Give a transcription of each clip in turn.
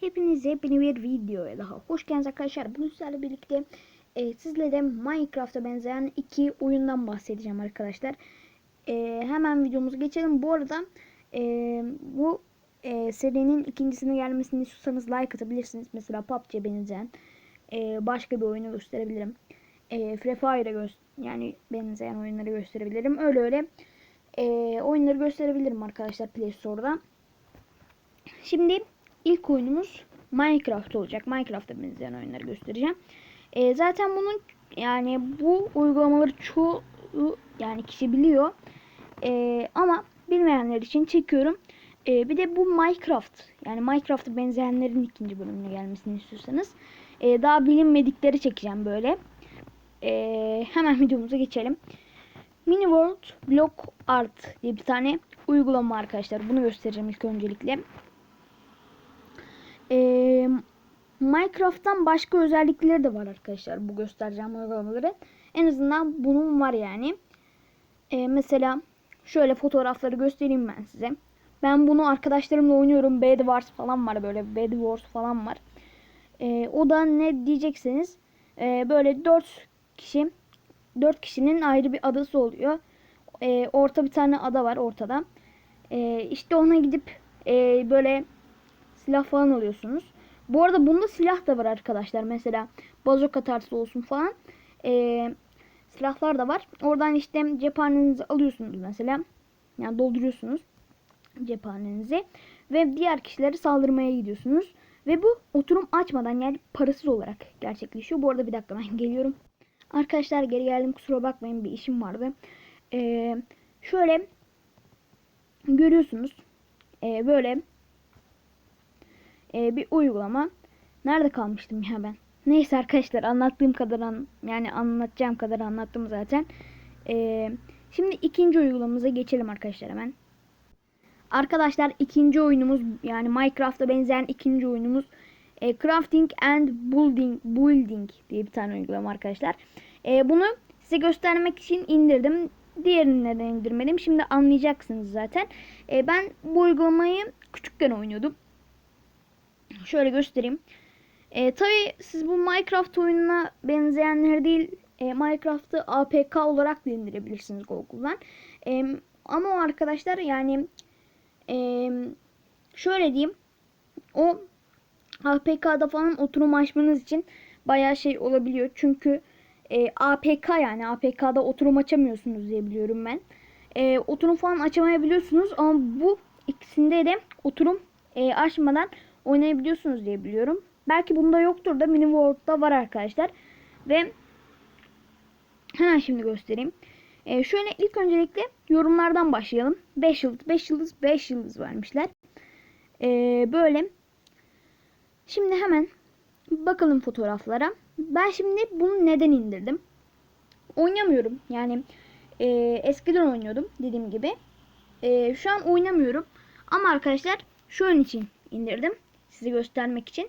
Hepinize yeni bir videoya daha hoş geldiniz arkadaşlar. Bugün sizlerle birlikte e, sizlere Minecraft'a benzeyen iki oyundan bahsedeceğim arkadaşlar. E, hemen videomuza geçelim. Bu arada e, bu e, serinin ikincisine gelmesini istiyorsanız like atabilirsiniz. Mesela PUBG'ye benzeyen e, başka bir oyunu gösterebilirim. E, Free Fire'a gö yani benzeyen oyunları gösterebilirim. Öyle öyle e, oyunları gösterebilirim arkadaşlar Play Store'da. Şimdi ilk oyunumuz Minecraft olacak. Minecraft'a benzeyen oyunları göstereceğim. E, zaten bunun yani bu uygulamaları çoğu yani kişi biliyor. E, ama bilmeyenler için çekiyorum. E, bir de bu Minecraft yani Minecraft'a benzeyenlerin ikinci bölümüne gelmesini istiyorsanız e, daha bilinmedikleri çekeceğim böyle. E, hemen videomuza geçelim. Mini World Block Art diye bir tane uygulama arkadaşlar. Bunu göstereceğim ilk öncelikle. Ee, Minecraft'tan başka özellikleri de var arkadaşlar bu göstereceğim uygulamaları. En azından bunun var yani. Ee, mesela şöyle fotoğrafları göstereyim ben size. Ben bunu arkadaşlarımla oynuyorum. Bed Wars falan var böyle. Bed Wars falan var. Ee, o da ne diyecekseniz e, böyle 4 kişi 4 kişinin ayrı bir adası oluyor. Ee, orta bir tane ada var ortada. Ee, işte ona gidip e, böyle silah falan alıyorsunuz. Bu arada bunda silah da var arkadaşlar. Mesela bazoka tarzı olsun falan. Ee, silahlar da var. Oradan işte cephanenizi alıyorsunuz mesela. Yani dolduruyorsunuz cephanenizi. Ve diğer kişilere saldırmaya gidiyorsunuz. Ve bu oturum açmadan yani parasız olarak gerçekleşiyor. Bu arada bir dakika ben geliyorum. Arkadaşlar geri geldim kusura bakmayın bir işim vardı. Ee, şöyle görüyorsunuz. Ee, böyle e, bir uygulama. Nerede kalmıştım ya ben? Neyse arkadaşlar anlattığım kadar an, yani anlatacağım kadar anlattım zaten. Ee, şimdi ikinci uygulamamıza geçelim arkadaşlar hemen. Arkadaşlar ikinci oyunumuz yani Minecraft'a benzeyen ikinci oyunumuz e, Crafting and Building Building diye bir tane uygulama arkadaşlar. E, bunu size göstermek için indirdim. Diğerini neden indirmedim? Şimdi anlayacaksınız zaten. E, ben bu uygulamayı küçükken oynuyordum. Şöyle göstereyim. E, Tabi siz bu Minecraft oyununa benzeyenler değil e, Minecraft'ı APK olarak da indirebilirsiniz Google'dan. E, ama o arkadaşlar yani e, şöyle diyeyim o APK'da falan oturum açmanız için bayağı şey olabiliyor. Çünkü e, APK yani APK'da oturum açamıyorsunuz diye biliyorum ben. E, oturum falan açamayabiliyorsunuz ama bu ikisinde de oturum e, açmadan oynayabiliyorsunuz diye biliyorum. Belki bunda yoktur da Mini World'da var arkadaşlar. Ve hemen şimdi göstereyim. Ee, şöyle ilk öncelikle yorumlardan başlayalım. 5 yıldız, 5 yıldız, 5 yıldız vermişler. Ee, böyle. Şimdi hemen bakalım fotoğraflara. Ben şimdi bunu neden indirdim? Oynamıyorum. Yani e, eskiden oynuyordum dediğim gibi. E, şu an oynamıyorum. Ama arkadaşlar şu an için indirdim size göstermek için.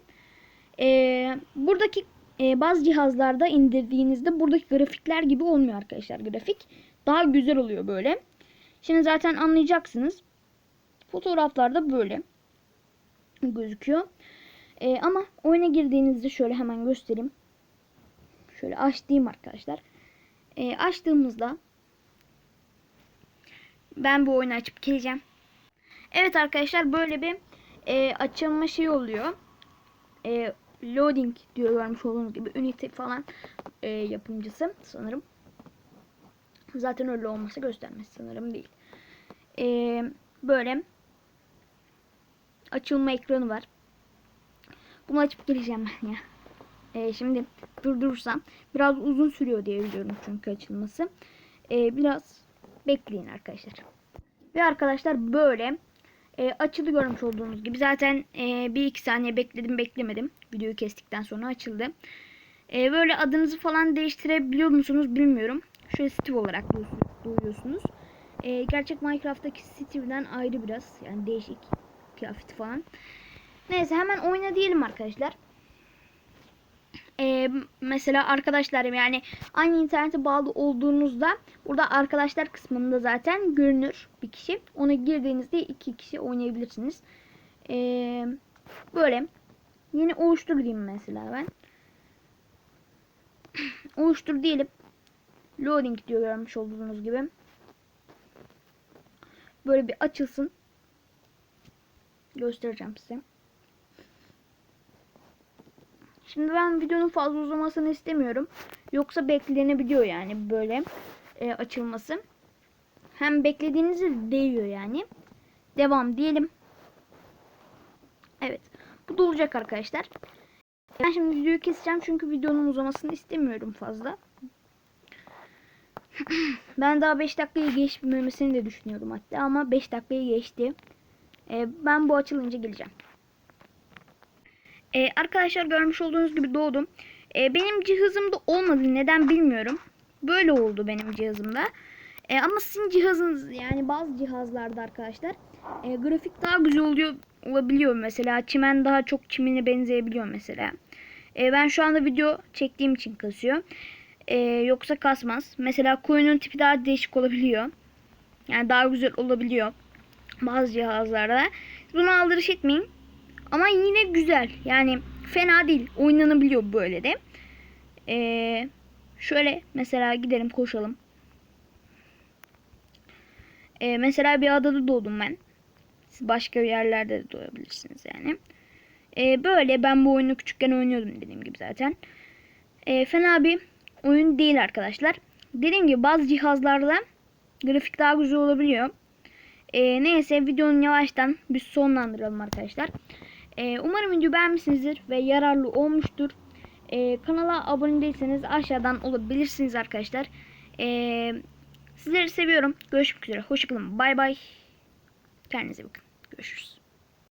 Ee, buradaki e, bazı cihazlarda indirdiğinizde buradaki grafikler gibi olmuyor arkadaşlar grafik. Daha güzel oluyor böyle. Şimdi zaten anlayacaksınız. Fotoğraflarda böyle gözüküyor. Ee, ama oyuna girdiğinizde şöyle hemen göstereyim. Şöyle açtığım arkadaşlar. Ee, açtığımızda ben bu oyunu açıp geleceğim. Evet arkadaşlar böyle bir e, açılma şey oluyor. E, loading diyor görmüş olduğunuz gibi Unity falan e, yapımcısı sanırım. Zaten öyle olması göstermez sanırım değil. E, böyle açılma ekranı var. Bunu açıp geleceğim ben ya. E, şimdi durdurursam biraz uzun sürüyor diye biliyorum çünkü açılması. E, biraz bekleyin arkadaşlar. Ve arkadaşlar böyle e, açıldı görmüş olduğunuz gibi. Zaten e, bir iki saniye bekledim beklemedim. Videoyu kestikten sonra açıldı. E, böyle adınızı falan değiştirebiliyor musunuz bilmiyorum. Şöyle Steve olarak duyuyorsunuz. E, gerçek Minecraft'taki Steve'den ayrı biraz. Yani değişik kıyafeti falan. Neyse hemen oyna diyelim arkadaşlar. Ee, mesela arkadaşlar yani aynı internete bağlı olduğunuzda burada arkadaşlar kısmında zaten görünür bir kişi. Ona girdiğinizde iki kişi oynayabilirsiniz. Ee, böyle Yeni oluştur diyeyim mesela ben. oluştur diyelim. Loading diyor görmüş olduğunuz gibi. Böyle bir açılsın. Göstereceğim size. Şimdi ben videonun fazla uzamasını istemiyorum. Yoksa beklenebiliyor yani böyle e, açılması. Hem beklediğinizde de değiyor yani. Devam diyelim. Evet. Bu da olacak arkadaşlar. Ben şimdi videoyu keseceğim çünkü videonun uzamasını istemiyorum fazla. ben daha 5 dakikayı geçmemesini de düşünüyordum hatta ama 5 dakikayı geçti. Ee, ben bu açılınca geleceğim. Ee, arkadaşlar görmüş olduğunuz gibi doğdum. Ee, benim cihazımda olmadı neden bilmiyorum. Böyle oldu benim cihazımda. Ee, ama sizin cihazınız yani bazı cihazlarda arkadaşlar e, grafik daha güzel oluyor olabiliyor mesela. Çimen daha çok çimene benzeyebiliyor mesela. E, ben şu anda video çektiğim için kasıyor. E, yoksa kasmaz. Mesela koyunun tipi daha değişik olabiliyor. Yani daha güzel olabiliyor. Bazı cihazlarda. Bunu aldırış etmeyin. Ama yine güzel. Yani fena değil. Oynanabiliyor böyle de. E, şöyle mesela gidelim koşalım. E, mesela bir adada doğdum ben. Siz başka yerlerde de doğabilirsiniz yani. E, böyle ben bu oyunu küçükken oynuyordum dediğim gibi zaten. E, fena bir oyun değil arkadaşlar. Dediğim gibi bazı cihazlarda grafik daha güzel olabiliyor. E, neyse videonun yavaştan bir sonlandıralım arkadaşlar. E, umarım video beğenmişsinizdir ve yararlı olmuştur. E, kanala abone değilseniz aşağıdan olabilirsiniz arkadaşlar. E, sizleri seviyorum. Görüşmek üzere. Hoşçakalın. Bay bay. Kendinize bakın. Görüşürüz.